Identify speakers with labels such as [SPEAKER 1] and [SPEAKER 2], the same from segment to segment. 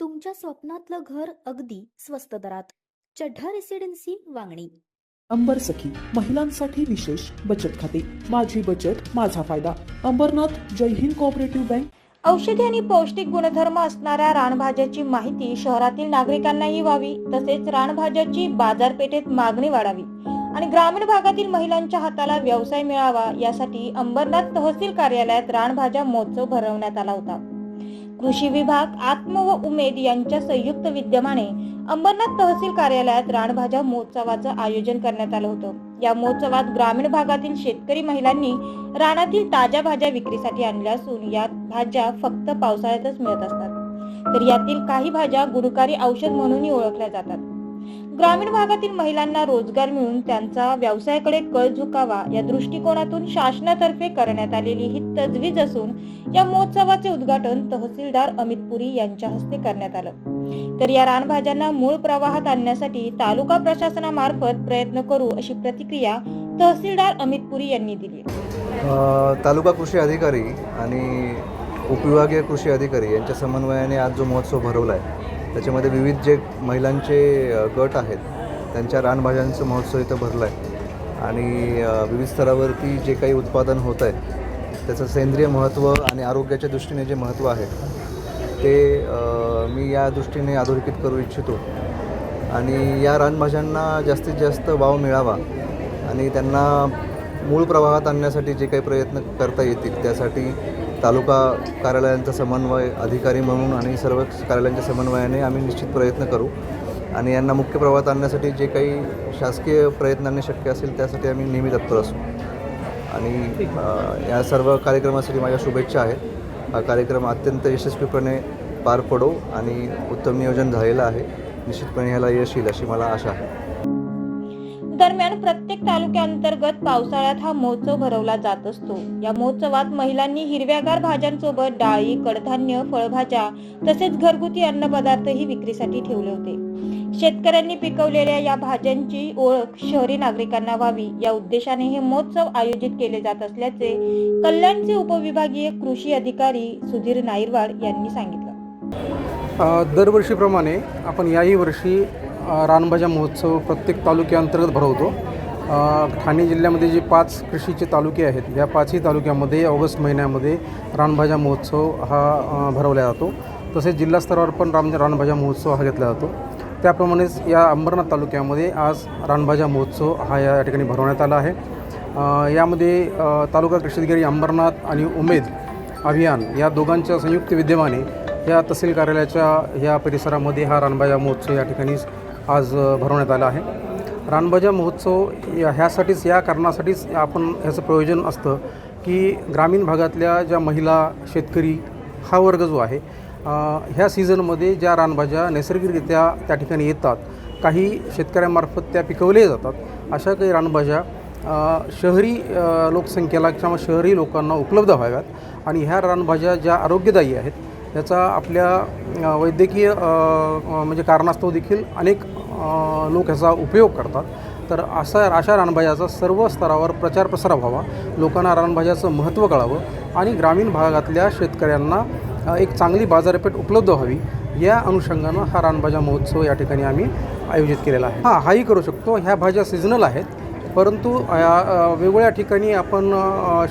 [SPEAKER 1] तुमच्या स्वप्नातलं घर अगदी स्वस्त दरात. चढ्ढा रेसिडेन्सी वांगणी.
[SPEAKER 2] अंबर सखी महिलांसाठी विशेष बचत खाते. माझी बचत माझा फायदा. Ambernath Jai Hind cooperative bank.
[SPEAKER 3] औषधी आणि पौष्टिक गुणधर्म असणाऱ्या रानभाज्याची माहिती शहरातील नागरिकांनाही व्हावी. तसेच रानभाज्याची बाजारपेठेत मागणी वाढावी. आणि ग्रामीण भागातील महिलांच्या हाताला व्यवसाय मिळावा यासाठी अंबरनाथ तहसील कार्यालयात रानभाज्या महोत्सव भरवण्यात आला होता. कृषी विभाग आत्म व उमेद यांच्या संयुक्त विद्यमाने अंबरनाथ तहसील कार्यालयात रानभाज्या महोत्सवाचं आयोजन करण्यात आलं होतं. या महोत्सवात ग्रामीण भागातील शेतकरी महिलांनी रानातील ताज्या भाज्या विक्रीसाठी आणल्या असून या भाज्या फक्त पावसाळ्यातच मिळत असतात. तर यातील काही भाज्या गुणकारी औषध म्हणूनही ओळखल्या जातात. ग्रामीण भागातील महिलांना रोजगार मिळून त्यांचा व्यवसायाकडे कल झुकावा या दृष्टिकोनातून शासनातर्फे करण्यात आलेली ही तजवीज असून या महोत्सवाचे उद्घाटन तहसीलदार अमित पुरी यांच्या हस्ते करण्यात आलं. तर या रानभाज्यांना मूळ प्रवाहात आणण्यासाठी तालुका प्रशासनामार्फत प्रयत्न करू अशी प्रतिक्रिया तहसीलदार अमित पुरी यांनी दिली.
[SPEAKER 4] तालुका कृषी अधिकारी आणि उपविभागीय कृषी अधिकारी यांच्या समन्वयाने आज जो महोत्सव भरवला आहे त्याच्यामध्ये विविध जे महिलांचे गट आहेत त्यांच्या रानभाज्यांचं महोत्सव इथं भरला आहे आणि विविध स्तरावरती जे काही उत्पादन होत आहे त्याचं सेंद्रिय महत्त्व आणि आरोग्याच्या दृष्टीने जे महत्त्व आहे ते मी या दृष्टीने अधोरेखित करू इच्छितो. आणि या रानभाज्यांना जास्तीत जास्त वाव मिळावा आणि त्यांना मूळ प्रवाहात आणण्यासाठी जे काही प्रयत्न करता येतील त्यासाठी तालुका कार्यालयांचा समन्वय अधिकारी म्हणून आणि सर्व कार्यालयांच्या समन्वयाने आम्ही निश्चित प्रयत्न करू. आणि यांना मुख्य प्रवाहात आणण्यासाठी जे काही शासकीय प्रयत्नांनी शक्य असेल त्यासाठी आम्ही नेहमी तत्पर असू. आणि या सर्व कार्यक्रमासाठी माझ्या शुभेच्छा आहेत. हा कार्यक्रम अत्यंत यशस्वीपणे पार पडो आणि उत्तम नियोजन झालेलं आहे. निश्चितपणे ह्याला यश येईल अशी मला आशा आहे.
[SPEAKER 3] दरम्यान प्रत्येक तालुक्याअंतर्गत पावसाळ्यात हा महोत्सव भरवला जात असतो. या महोत्सवात महिलांनी हिरव्यागार भाज्यांसोबत डाळी कडधान्य फळभाज्या तसेच घरगुती अन्नपदार्थही विक्रीसाठी ठेवले होते. शेतकऱ्यांनी पिकवलेल्या या भाज्यांची ओळख शहरी नागरिकांना व्हावी या उद्देशाने हे महोत्सव आयोजित केले जात असल्याचे कल्याणचे उपविभागीय कृषी अधिकारी सुधीर नाईरवाड यांनी सांगितलं.
[SPEAKER 5] दरवर्षीप्रमाणे आपण याही वर्षी रानभाज्या महोत्सव प्रत्येक तालुक्याअंतर्गत भरवतो. ठाणे जिल्ह्यामध्ये जे पाच कृषीचे तालुके आहेत या पाचही तालुक्यामध्ये ऑगस्ट महिन्यामध्ये रानभाज्या महोत्सव हा भरवला जातो. तसेच जिल्हास्तरावर पण राम रानभाज्या महोत्सव हा घेतला जातो. त्याप्रमाणेच या अंबरनाथ तालुक्यामध्ये आज रानभाज्या महोत्सव हा या ठिकाणी भरवण्यात आला आहे. यामध्ये तालुका कृषी अधिकारी अंबरनाथ आणि उमेद अभियान या दोघांच्या संयुक्त विद्यमाने या तहसील कार्यालयाच्या या परिसरामध्ये हा रानभाज्या महोत्सव या ठिकाणी आज भरवण्यात आला आहे. रानभाज्या महोत्सव या ह्यासाठीच या कारणासाठीच आपण ह्याचं प्रयोजन असतं की ग्रामीण भागातल्या ज्या महिला शेतकरी हा वर्ग जो आहे ह्या सीझनमध्ये ज्या रानभाज्या नैसर्गिकरित्या त्या ठिकाणी येतात काही शेतकऱ्यांमार्फत त्या पिकवल्या जातात अशा काही रानभाज्या शहरी लोकसंख्येला किंवा शहरी लोकांना उपलब्ध व्हाव्यात आणि ह्या रानभाज्या ज्या आरोग्यदायी आहेत याचा आपल्या वैद्यकीय म्हणजे कारणास्तव देखील अनेक लोक ह्याचा उपयोग करतात. तर असा अशा रानभाज्याचा सर्व स्तरावर प्रचार प्रसार व्हावा. लोकांना रानभाज्याचं महत्त्व कळावं आणि ग्रामीण भागातल्या शेतकऱ्यांना एक चांगली बाजारपेठ उपलब्ध व्हावी. या अनुषंगानं हा रानभाज्या महोत्सव या ठिकाणी आम्ही आयोजित केलेला आहे. हां हाही करू शकतो. ह्या भाज्या सिजनल आहेत. परंतु या वेगवेगळ्या ठिकाणी आपण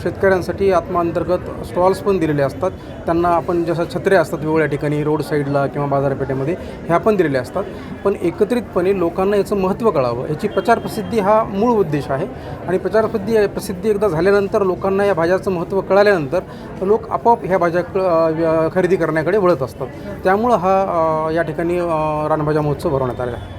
[SPEAKER 5] शेतकऱ्यांसाठी आत्माअंतर्गत स्टॉल्स पण दिलेले असतात. त्यांना आपण जसं छत्र्या असतात वेगवेगळ्या ठिकाणी रोड साईडला किंवा बाजारपेठेमध्ये ह्या पण दिलेल्या असतात. पण एकत्रितपणे लोकांना याचं महत्त्व कळावं याची प्रचार प्रसिद्धी हा मूळ उद्देश आहे. आणि प्रचारप्रसिद्धी प्रसिद्धी एकदा झाल्यानंतर लोकांना या भाज्याचं महत्त्व कळाल्यानंतर लोक आपोआप ह्या भाज्या खरेदी करण्याकडे वळत असतात. त्यामुळं हा या ठिकाणी रानभाज्या महोत्सव भरवण्यात आलेला आहे.